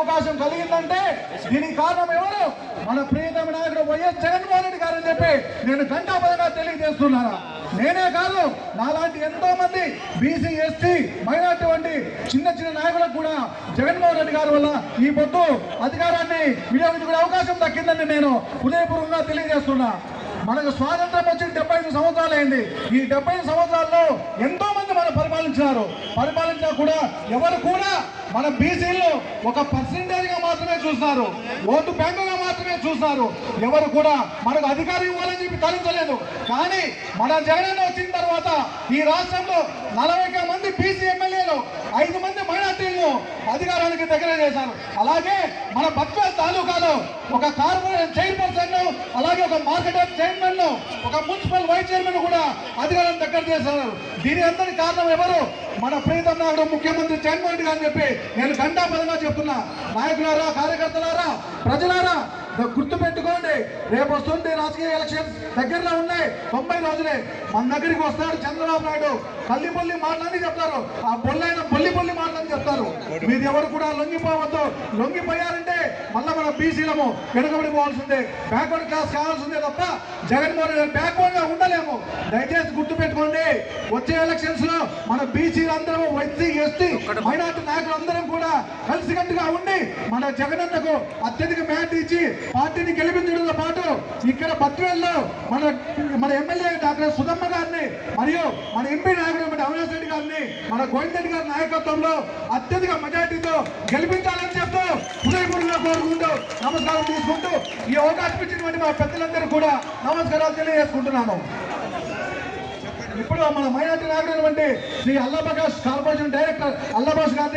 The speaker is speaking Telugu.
అవకాశం కలిగిందంటే దీనికి కారణం ఎవరు? మన ప్రియతమ నాయకుడు వైఎస్ జగన్మోహన్ రెడ్డి అని చెప్పి నేను ఘంటాపదంగా తెలియజేస్తున్నాను. నేనే కాదు నాలాంటి ఎంతో మంది బీసీ ఎస్టీ మైనార్టీ వంటి చిన్న చిన్న నాయకులకు కూడా జగన్మోహన్ రెడ్డి గారి వల్ల ఈ పొద్దు అధికారాన్ని వినియోగించుకునే అవకాశం దక్కిందని నేను హృదయపూర్వకంగా తెలియజేస్తున్నా. మనకు స్వాతంత్రం వచ్చి డెబ్బై ఐదు సంవత్సరాలు అయింది. ఈ డెబ్బై ఐదు సంవత్సరాల్లో ఎంతో మంది మనం పరిపాలించినారు. పరిపాలించినా కూడా ఎవరు కూడా మన బీసీల్లో ఒక పర్సెంటేజ్గా మాత్రమే చూస్తున్నారు ఓటు బ్యాంకుగా మాత్రమే చూస్తున్నారు ఎవరు కూడా మనకు అధికారం ఇవ్వాలని చెప్పి తలించలేదు. కానీ మన జగనన్న వచ్చిన తర్వాత ఈ రాష్ట్రంలో నలభై మంది బీసీ ఎమ్మెల్యేలు ఐదు మంది అధికారానికి దగ్గర చేశారు. అలాగే మన బత్వేల్ తాలూకాలో ఒక కార్పొరేషన్ చైర్పర్సన్ అలాగే ఒక మార్కెటర్ చైర్మన్ ఒక మున్సిపల్ వైస్ చైర్మన్ కూడా అధికారం దగ్గర చేశారు. దీని అందరి కారణం ఎవరు? మన ప్రీతం నాయుడు ముఖ్యమంత్రి జగన్మోహన్ రెడ్డి గారు చెప్పి నేను ఘంటాపదంగా చెప్తున్నా. నాయకులారా కార్యకర్తలారా ప్రజలారా గుర్తు రేపు వస్తుంది రాజకీయ ఎలక్షన్ దగ్గరలో ఉన్నాయి తొంభై రోజులే. మన దగ్గరికి వస్తాడు చంద్రబాబు నాయుడు. పల్లి పొల్లి మాటలని చెప్తారు. ఆ పొల్లైన పొల్లి పొల్లి మాటలని చెప్తారు. మీరు ఎవరు కూడా లొంగిపోవద్దు. లొంగిపోయారంటే మళ్ళీ మన బీసీలము వెనుకబడిపోవాల్సిందే. బ్యాక్వర్డ్ క్లాస్ కావాల్సిందే తప్ప జగన్మోహన్ రెడ్డి బ్యాక్వర్డ్గా ఉండలేము. దయచేసి గుర్తు పెట్టుకోండి వచ్చే ఎలక్షన్స్లో మన బీసీలు అందరం ఎస్సీ ఎస్టీ మైనార్టీ నాయకులందరం కూడా కలిసికట్టుగా ఉండి మన జగనన్నకు అత్యధిక మ్యాట్ ఇచ్చి పార్టీని గెలిపించు ఇక్కడ బద్వేల్లో మన మన ఎమ్మెల్యే డాక్టర్ సుధమ్మ గారిని మరియు మన ఎంపీ నాయకుడు అవినాష్ రెడ్డి గారిని మన గోవింద్ రెడ్డి గారి నాయకత్వంలో అత్యధిక మెజార్టీతో గెలిపించాలని చెప్తూ హృదయపూర్వకంగా కోరుకుంటూ నమస్కారం తీసుకుంటూ ఈ అవకాశం ఇచ్చినటువంటి మా పెద్దలందరూ కూడా నమస్కారాలు తెలియజేసుకుంటున్నాను. ఇప్పుడు మన మైనార్టీ నాయకుడు శ్రీ అల్లాప్రకాష్ కార్పొరేషన్ డైరెక్టర్ అల్లభాష్ గారిని